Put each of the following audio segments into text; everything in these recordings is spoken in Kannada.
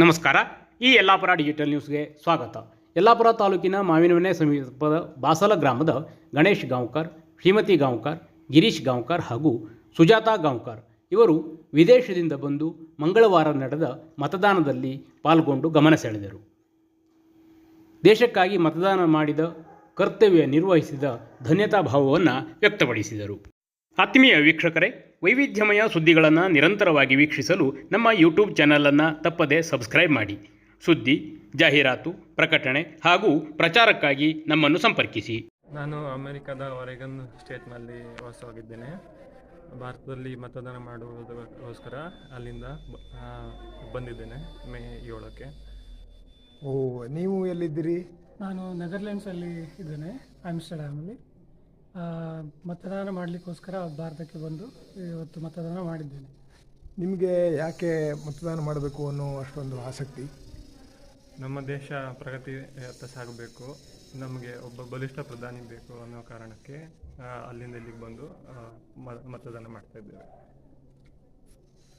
ನಮಸ್ಕಾರ. ಈ ಯಲ್ಲಾಪುರ ಡಿಜಿಟಲ್ ನ್ಯೂಸ್ಗೆ ಸ್ವಾಗತ. ಯಲ್ಲಾಪುರ ತಾಲೂಕಿನ ಮಾವಿನಮನೆ ಸಮೀಪದ ಬಾಸಲ ಗ್ರಾಮದ ಗಣೇಶ್ ಗಾಂವ್ಕರ್, ಶ್ರೀಮತಿ ಗಾಂವ್ಕರ್, ಗಿರೀಶ್ ಗಾಂವ್ಕರ್ ಹಾಗೂ ಸುಜಾತಾ ಗಾಂವ್ಕರ್ ಇವರು ವಿದೇಶದಿಂದ ಬಂದು ಮಂಗಳವಾರ ನಡೆದ ಮತದಾನದಲ್ಲಿ ಪಾಲ್ಗೊಂಡು ಗಮನ ಸೆಳೆದರು. ದೇಶಕ್ಕಾಗಿ ಮತದಾನ ಮಾಡಿದ ಕರ್ತವ್ಯ ನಿರ್ವಹಿಸಿದ ಧನ್ಯತಾ ಭಾವವನ್ನು ವ್ಯಕ್ತಪಡಿಸಿದರು. ಆತ್ಮೀಯ ವೀಕ್ಷಕರೇ ವೈವಿಧ್ಯಮಯ ಸುದ್ದಿಗಳನ್ನು ನಿರಂತರವಾಗಿ ವೀಕ್ಷಿಸಲು ನಮ್ಮ ಯೂಟ್ಯೂಬ್ ಚಾನಲನ್ನು ತಪ್ಪದೆ ಸಬ್ಸ್ಕ್ರೈಬ್ ಮಾಡಿ. ಸುದ್ದಿ ಜಾಹೀರಾತು ಪ್ರಕಟಣೆ ಹಾಗೂ ಪ್ರಚಾರಕ್ಕಾಗಿ ನಮ್ಮನ್ನು ಸಂಪರ್ಕಿಸಿ. ನಾನು ಅಮೆರಿಕದ ಒರೆಗನ್ ಸ್ಟೇಟ್ನಲ್ಲಿ ವಾಸವಾಗಿದ್ದೇನೆ. ಭಾರತದಲ್ಲಿ ಮತದಾನ ಮಾಡುವುದಕ್ಕೋಸ್ಕರ ಅಲ್ಲಿಂದ ಬಂದಿದ್ದೇನೆ ಮೇ ಏಳಕ್ಕೆ. ಓ ನೀವು ಎಲ್ಲಿದ್ದೀರಿ? ನಾನು ನೆದರ್ಲೆಂಡ್ಸಲ್ಲಿ ಇದ್ದೇನೆ ಆಮ್ಸ್ಟರ್ಡ್ಯಾಮಲ್ಲಿ ಮತದಾನ ಮಾಡಲಿಕ್ಕೋಸ್ಕರ ಭಾರತಕ್ಕೆ ಬಂದು ಇವತ್ತು ಮತದಾನ ಮಾಡಿದ್ದೇನೆ. ನಿಮಗೆ ಯಾಕೆ ಮತದಾನ ಮಾಡಬೇಕು ಅನ್ನೋ ಅಷ್ಟೊಂದು ಆಸಕ್ತಿ? ನಮ್ಮ ದೇಶ ಪ್ರಗತಿಯತ್ತ ಸಾಗಬೇಕು ನಮಗೆ ಒಬ್ಬ ಬಲಿಷ್ಠ ಪ್ರಧಾನಿ ಬೇಕು ಅನ್ನೋ ಕಾರಣಕ್ಕೆ ಅಲ್ಲಿಂದ ಇಲ್ಲಿಗೆ ಬಂದು ಮ- ಮತದಾನ ಮಾಡ್ತಾ ಇದ್ದೇವೆ.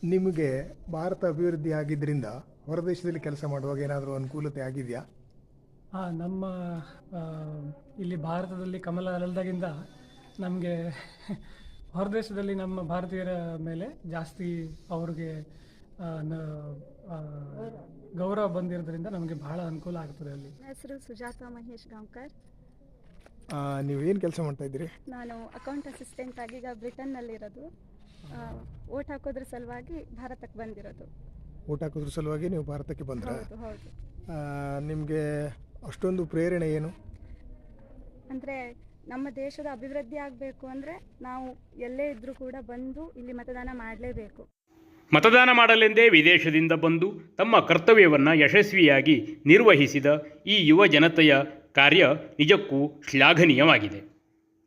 ನಿಮಗೆ ಭಾರತ ಅಭಿವೃದ್ಧಿ ಆಗಿದ್ದರಿಂದ ಹೊರದೇಶದಲ್ಲಿ ಕೆಲಸ ಮಾಡುವಾಗ ಏನಾದರೂ ಅನುಕೂಲತೆ ಆಗಿದೆಯಾ? ಆ, ನಮ್ಮ ಇಲ್ಲಿ ಭಾರತದಲ್ಲಿ ಕಮಲ ಅರಳ್ದಾಗಿಂದ ನಮಗೆ ಹೊರದೇಶದಲ್ಲಿ ನಮ್ಮ ಭಾರತೀಯರ ಮೇಲೆ ಜಾಸ್ತಿ ಅವ್ರಿಗೆ ನ- ಗೌರವ ಬಂದಿರೋದ್ರಿಂದ ನಮಗೆ ಬಹಳ ಅನುಕೂಲ ಆಗ್ತದೆ ಅಲ್ಲಿ. ಹೆಸರು ಸುಜಾತ ಮಹೇಶ್ ಗಾಂವ್ಕರ್. ಆ, ನೀವು ಏನು ಕೆಲಸ ಮಾಡ್ತಾ ಇದ್ದೀರಿ? ನಾನು ಅಕೌಂಟ್ ಅಸಿಸ್ಟೆಂಟ್ ಆಗಿ ಈಗ ಬ್ರಿಟನ್ನಲ್ಲಿರೋದು. ಓಟ್ ಹಾಕೋದ್ರ ಸಲುವಾಗಿ ಭಾರತಕ್ಕೆ ಬಂದಿರೋದು. ಓಟ್ ಹಾಕೋದ್ರ ಸಲುವಾಗಿ ನೀವು ಭಾರತಕ್ಕೆ ಬಂದ್ರೆ? ಹೌದು ನಿಮಗೆ ಅಷ್ಟೊಂದು ಪ್ರೇರಣೆ ಏನು? ಅಂದರೆ ನಮ್ಮ ದೇಶದ ಅಭಿವೃದ್ಧಿ ಆಗಬೇಕು ಅಂದರೆ ನಾವು ಎಲ್ಲೇ ಇದ್ದರೂ ಕೂಡ ಬಂದು ಇಲ್ಲಿ ಮತದಾನ ಮಾಡಲೇಬೇಕು. ಮತದಾನ ಮಾಡಲೆಂದೇ ವಿದೇಶದಿಂದ ಬಂದು ತಮ್ಮ ಕರ್ತವ್ಯವನ್ನು ಯಶಸ್ವಿಯಾಗಿ ನಿರ್ವಹಿಸಿದ ಈ ಯುವ ಜನತೆಯ ಕಾರ್ಯ ನಿಜಕ್ಕೂ ಶ್ಲಾಘನೀಯವಾಗಿದೆ.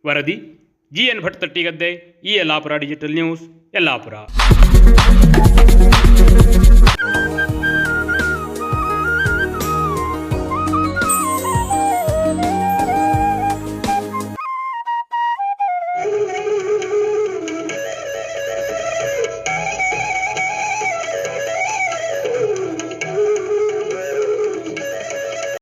ವರದಿ ಜಿ ಎನ್ ಭಟ್ ತಟ್ಟಿಗದ್ದೆ ಈ ಯಲ್ಲಾಪುರ ಡಿಜಿಟಲ್ ನ್ಯೂಸ್ ಯಲ್ಲಾಪುರ.